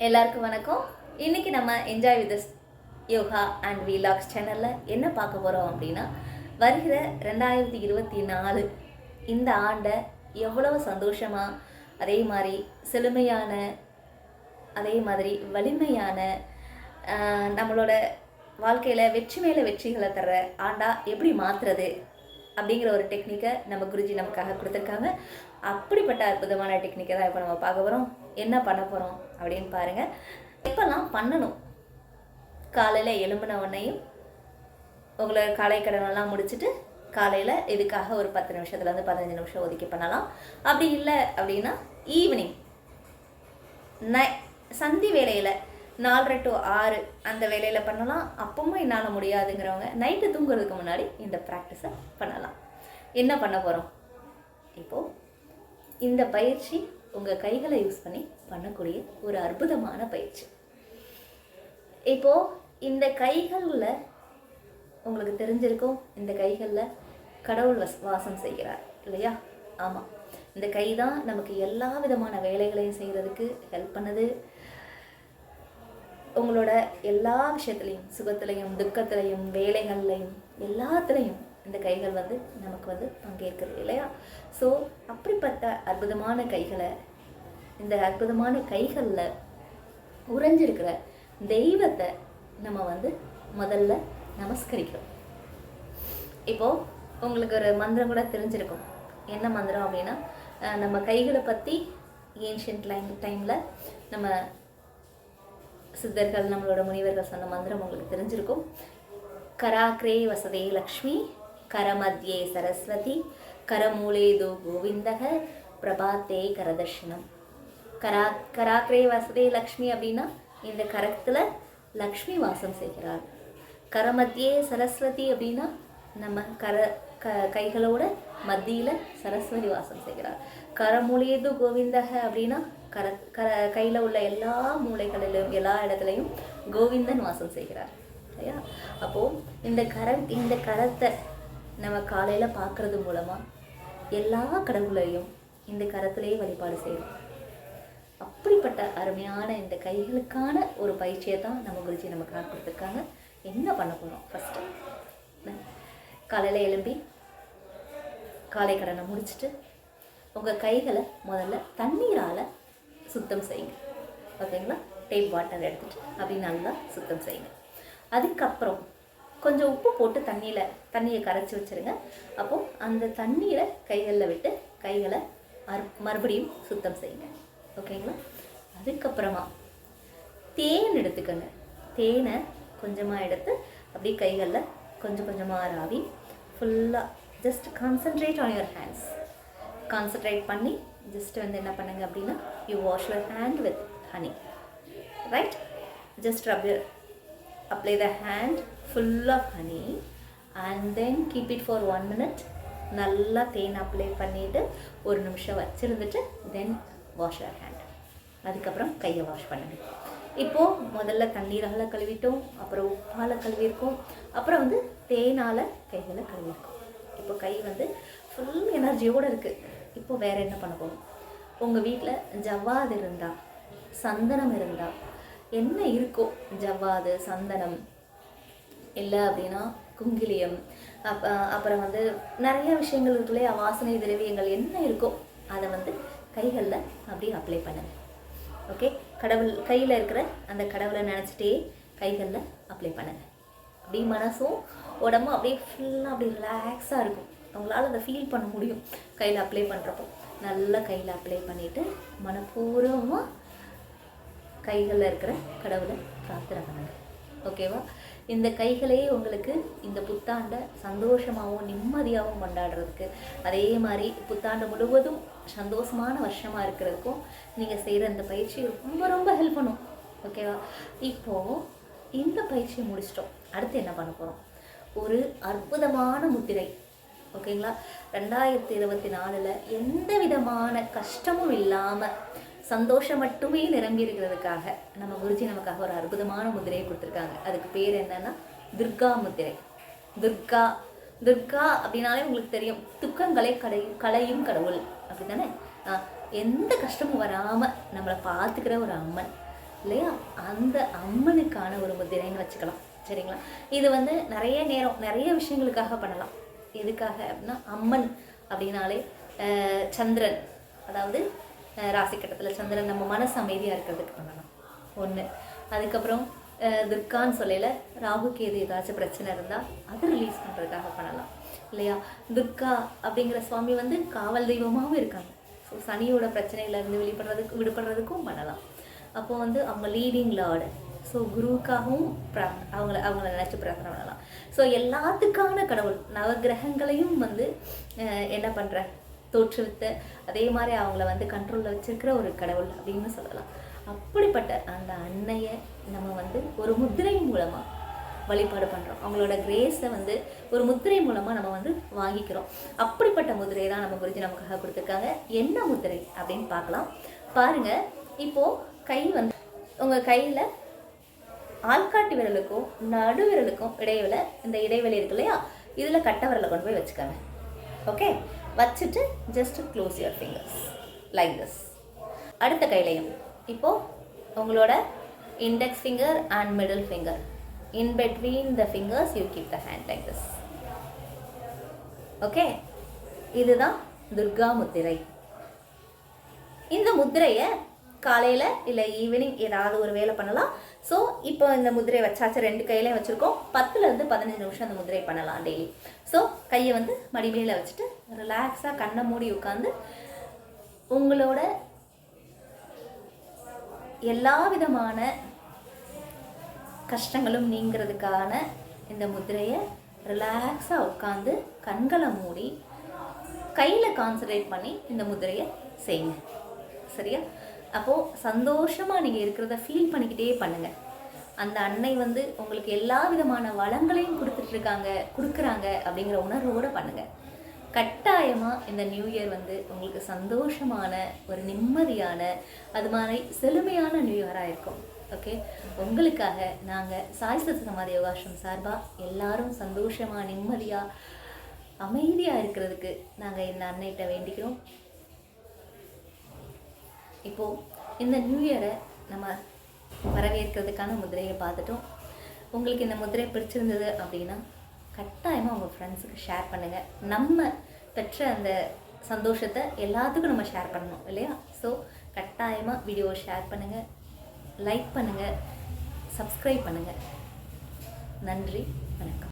எல்லாருக்கும் வணக்கம். இன்னைக்கு நம்ம enjoy with yoga and vlogs சேனலில் என்ன பார்க்க போகிறோம் அப்படின்னா வருகிற ரெண்டாயிரத்தி இருபத்தி நாலு இந்த ஆண்டை எவ்வளவு சந்தோஷமாக அதே மாதிரி செழுமையான அதே மாதிரி வலிமையான நம்மளோட வாழ்க்கையில் வெற்றி மேலே வெற்றிகளை தர்ற ஆண்டா எப்படி மாற்றுறது அப்படிங்கிற ஒரு டெக்னிக்கை நம்ம குருஜி நமக்காக கொடுத்துருக்காங்க. அப்படிப்பட்ட அற்புதமான டெக்னிக்கை தான் இப்போ நம்ம பார்க்க போகிறோம் என்ன பண்ண போகிறோம் அப்படின்னு பாருங்கள் இப்போல்லாம் பண்ணணும். காலையில் எலும்பின உடனேயும் உங்களை காலை கடனெல்லாம் முடிச்சுட்டு காலையில் இதுக்காக ஒரு பத்து நிமிஷத்துலேருந்து பதினஞ்சு நிமிஷம் ஒதுக்கி பண்ணலாம். அப்படி இல்லை அப்படின்னா ஈவினிங் நை சந்தி வேலையில் நாலரை டு ஆறு அந்த வேலையில் பண்ணலாம். அப்பவும் என்னால் முடியாதுங்கிறவங்க நைட்டு தூங்குறதுக்கு முன்னாடி இந்த ப்ராக்டிஸை பண்ணலாம். என்ன பண்ண போகிறோம் இப்போது இந்த பயிற்சி உங்கள் கைகளை யூஸ் பண்ணி பண்ணக்கூடிய ஒரு அற்புதமான பயிற்சி. இப்போது இந்த கைகளில் உங்களுக்கு தெரிஞ்சிருக்கும் இந்த கைகளில் கடவுள் வஸ் வாசம் செய்கிறார் இல்லையா? ஆமாம் இந்த கை தான் நமக்கு எல்லா விதமான வேலைகளையும் செய்கிறதுக்கு ஹெல்ப் பண்ணுது. உங்களோட எல்லா விஷயத்துலையும் சுகத்துலையும் துக்கத்துலையும் வேலைகள்லையும் எல்லாத்துலேயும் இந்த கைகள் வந்து நமக்கு வந்து பங்கேற்கிறது இல்லையா? ஸோ அப்படிப்பட்ட அற்புதமான கைகளை இந்த அற்புதமான கைகளில் உறைஞ்சிருக்கிற தெய்வத்தை நம்ம வந்து முதல்ல நமஸ்கரிக்கிறோம். இப்போ உங்களுக்கு ஒரு மந்திரம் கூட தெரிஞ்சிருக்கும். என்ன மந்திரம் அப்படின்னா நம்ம கைகளை பற்றி ஏன்ஷியன்ட் லைன் டைமில் நம்ம சித்தர்கள் நம்மளோட முனிவர்கள் சொன்ன மந்திரம் உங்களுக்கு தெரிஞ்சிருக்கும். கராக்ரே வசதே லக்ஷ்மி கரமத்யே சரஸ்வதி கரமூலேது கோவிந்தக பிரபாத்தே கரதர்ஷனம். கரா கராக்ரே வசதே லக்ஷ்மி அப்படின்னா இந்த கரத்தில் லக்ஷ்மி வாசம் செய்கிறார் கரமத்தியே சரஸ்வதி அப்படின்னா நம்ம கர க கைகளோட மத்தியில் சரஸ்வதி வாசம் செய்கிறார் கரமூலியது கோவிந்தக அப்படின்னா கர கர கையில் உள்ள எல்லா மூலைகளிலும் எல்லா இடத்துலையும் கோவிந்தன் வாசம் செய்கிறார். சரியா? அப்போது இந்த கர இந்த கரத்தை நம்ம காலையில் பார்க்கறது மூலமாக எல்லா கடவுளையும் இந்த கரத்திலேயே வழிபாடு செய்கிறோம் அப்படிப்பட்ட அருமையான இந்த கைகளுக்கான ஒரு பயிற்சியை தான் நம்ம குருஜி நமக்காக கொடுத்துருக்காங்க. என்ன பண்ண போகிறோம் ஃபஸ்ட்டு காலையில் எழும்பி காலை கடனை முடிச்சுட்டு உங்கள் கைகளை முதல்ல தண்ணீரால் சுத்தம் செய்யுங்க. ஓகேங்களா டேப் வாட்டர் எடுத்துட்டு அப்படி நல்லா சுத்தம் செய்யுங்க. அதுக்கப்புறம் கொஞ்சம் உப்பு போட்டு தண்ணியில் தண்ணியை கரைச்சி வச்சுருங்க. அப்போது அந்த தண்ணியில் கைகளில் விட்டு கைகளை அர் மறுபடியும் சுத்தம் செய்யுங்க. ஓகேங்களா? அதுக்கப்புறமா தேன் எடுத்துக்கோங்க. தேனை கொஞ்சமாக எடுத்து அப்படியே கைகளில் கொஞ்சம் கொஞ்சமாக ராவி ஃபுல்லாக just concentrate on your hands concentrate பண்ணி ஜஸ்ட் வந்து என்ன பண்ணுங்க அப்படின்னா you wash your hand with honey right just rub apply the hand full of honey and then keep it for one minute நல்லா தேன் அப்ளை பண்ணிவிட்டு ஒரு நிமிஷம் வச்சுருந்துட்டு தென் வாஷ் யுவர் ஹேண்ட் அதுக்கப்புறம் கையை வாஷ் பண்ணுங்கள் இப்போது முதல்ல தண்ணீரால் கழுவிட்டோம் அப்புறம் உப்பால் கழுவிருக்கோம் அப்புறம் வந்து தேனால் கைகளை கழுவிருக்கோம் இப்போ கை வந்து ஃபுல் எனர்ஜியோடு இருக்குது இப்போ வேறு என்ன பண்ண போகிறோம் உங்கள் வீட்டில் ஜவ்வாது இருந்தால் சந்தனம் இருந்தால் என்ன இருக்கோ ஜவ்வாது சந்தனம் இல்லை அப்படின்னா குங்கிலியம் அப் அப்புறம் வந்து நிறைய விஷயங்கள் இருக்கு வாசனை திரவியங்கள் என்ன இருக்கோ அதை வந்து கைகளில் அப்படியே அப்ளை பண்ணுங்க. ஓகே கடவுள் கையில் இருக்கிற அந்த கடவுளை நினச்சிட்டே கைகளில் அப்ளை பண்ணுங்க. அப்படியே மனசும் உடம்பும் அப்படியே ஃபுல்லாக அப்படியே ரிலாக்ஸாக இருக்கும். உங்களால் அதை ஃபீல் பண்ண முடியும். கையில் அப்ளை பண்ணுறப்போ நல்லா கையில் அப்ளை பண்ணிவிட்டு மனப்பூர்வமாக கைகளில் இருக்கிற கடவுளை பிரார்த்தனை பண்ணுங்க. ஓகேவா இந்த கைகளே உங்களுக்கு இந்த புத்தாண்டை சந்தோஷமாகவும் நிம்மதியாகவும் கொண்டாடுறதுக்கு அதே மாதிரி புத்தாண்டு முழுவதும் சந்தோஷமான வருஷமாக இருக்கிறதுக்கும் நீங்கள் செய்கிற இந்த பயிற்சி ரொம்ப ரொம்ப ஹெல்ப் பண்ணும். ஓகேவா இப்போது இந்த பயிற்சியை முடிச்சிட்டோம். அடுத்து என்ன பண்ண போகிறோம் ஒரு அற்புதமான முத்திரை. ஓகேங்களா? ரெண்டாயிரத்தி இருபத்தி நாலில் எந்த விதமான கஷ்டமும் இல்லாமல் சந்தோஷம் மட்டுமே நிரம்பி இருக்கிறதுக்காக நம்ம குருஜி நமக்காக ஒரு அற்புதமான முதிரையை கொடுத்துருக்காங்க. அதுக்கு பேர் என்னன்னா துர்கா முத்திரை. துர்கா துர்கா அப்படின்னாலே உங்களுக்கு தெரியும். துக்கங்களை கடை கலையும் கடவுள். அப்படி தானே எந்த கஷ்டமும் வராமல் நம்மளை பார்த்துக்கிற ஒரு அம்மன் இல்லையா? அந்த அம்மனுக்கான ஒரு முத்திரைன்னு வச்சுக்கலாம். சரிங்களா? இது வந்து நிறைய நேரம் நிறைய விஷயங்களுக்காக பண்ணலாம். எதுக்காக அப்படின்னா அம்மன் அப்படின்னாலே சந்திரன். அதாவது ராசி கட்டத்தில் சந்திரன் நம்ம மனசு அமைதியாக இருக்கிறதுக்கு பண்ணலாம் ஒன்று அதுக்கப்புறம் துர்கான்னு சொல்லல ராகு கேது ஏதாச்சும் பிரச்சனை இருந்தால் அதை ரிலீஸ் பண்ணுறதுக்காக பண்ணலாம். இல்லையா? துர்கா அப்படிங்கிற சுவாமி வந்து காவல் தெய்வமாகவும் இருக்காங்க. ஸோ சனியோட பிரச்சனையிலேருந்து வெளிப்படுறதுக்கு விடுபடுறதுக்கும் பண்ணலாம். அப்போ வந்து அவங்க லீடிங் லார்டு ஸோ குருவுக்காகவும் பிர- அவங்கள அவங்கள நினச்சி பிரார்த்தனை பண்ணலாம். ஸோ எல்லாத்துக்கான கடவுள் நவகிரகங்களையும் வந்து என்ன பண்ணுற தோற்றுவித்த அதே மாதிரி அவங்கள வந்து கண்ட்ரோலில் வச்சிருக்கிற ஒரு கடவுள் அப்படின்னு சொல்லலாம். அப்படிப்பட்ட அந்த அன்னையை நம்ம வந்து ஒரு முத்திரை மூலமாக வழிபாடு பண்ணுறோம் அவங்களோட கிரேஸை வந்து ஒரு முத்திரை மூலமாக நம்ம வந்து வாங்கிக்கிறோம். அப்படிப்பட்ட முதிரை தான் நம்ம குறித்து நமக்காக கொடுத்துருக்காங்க. என்ன முத்திரை அப்படின்னு பார்க்கலாம். பாருங்கள் இப்போது கை வந்து உங்கள் கையில் ஆள்காட்டி விரலுக்கும் நடு விரலுக்கும் இடையில இந்த இடைவெளி இருக்கு இல்லையா? இதில் கட்ட விரலை கொண்டு போய் வச்சுக்கோங்க. ஓகே வச்சுட்டு just close your fingers like this அடுத்த கையிலையும். இப்போது உங்களோட index finger and middle finger in between the fingers you keep the hand like this okay இதுதான் துர்கா முத்திரை. இந்த முத்திரையை காலையில் இல்லை ஈவினிங் ஏதாவது ஒரு வேலை பண்ணலாம். ஸோ இப்போ இந்த முதிரை வச்சாச்சு ரெண்டு கையிலையும் வச்சுருக்கோம். பத்துலேருந்து பதினஞ்சு நிமிஷம் அந்த முதிரை பண்ணலாம் டெய்லி ஸோ கையை வந்து மடிமையில் வச்சுட்டு ரிலாக்ஸாக கண்ணை மூடி உட்காந்து உங்களோட எல்லா விதமான கஷ்டங்களும் நீங்கிறதுக்கான இந்த முதிரையை ரிலாக்ஸாக உட்காந்து கண்களை மூடி கையில் கான்சன்ட்ரேட் பண்ணி இந்த முதிரையை செய்யுங்க. சரியா? அப்போது சந்தோஷமாக நீங்கள் இருக்கிறத ஃபீல் பண்ணிக்கிட்டே பண்ணுங்கள் அந்த அன்னை வந்து உங்களுக்கு எல்லா விதமான வளங்களையும் கொடுத்துட்ருக்காங்க கொடுக்குறாங்க அப்படிங்கிற உணர்வோடு பண்ணுங்கள் கட்டாயமாக இந்த நியூ இயர் வந்து உங்களுக்கு சந்தோஷமான ஒரு நிம்மதியான அது மாதிரி செழுமையான நியூ இயராக இருக்கும். ஓகே உங்களுக்காக நாங்கள் சாய் சத் சமாதி யோகாசிரம் சார்பாக எல்லாரும் சந்தோஷமாக நிம்மதியாக அமைதியாக இருக்கிறதுக்கு நாங்கள் இந்த அன்னைகிட்ட வேண்டிக்கிறோம். இப்போது இந்த நியூ இயரை நம்ம வரவேற்கிறதுக்கான முதிரையை பார்த்துட்டோம். உங்களுக்கு இந்த முதிரை பிடிச்சிருந்தது அப்படின்னா கட்டாயமாக உங்கள் ஃப்ரெண்ட்ஸுக்கு ஷேர் பண்ணுங்கள் நம்ம பெற்ற அந்த சந்தோஷத்தை எல்லாத்துக்கும் நம்ம ஷேர் பண்ணணும் இல்லையா? ஸோ கட்டாயமாக வீடியோவை ஷேர் பண்ணுங்கள் லைக் பண்ணுங்கள் சப்ஸ்கிரைப் பண்ணுங்கள் நன்றி வணக்கம்.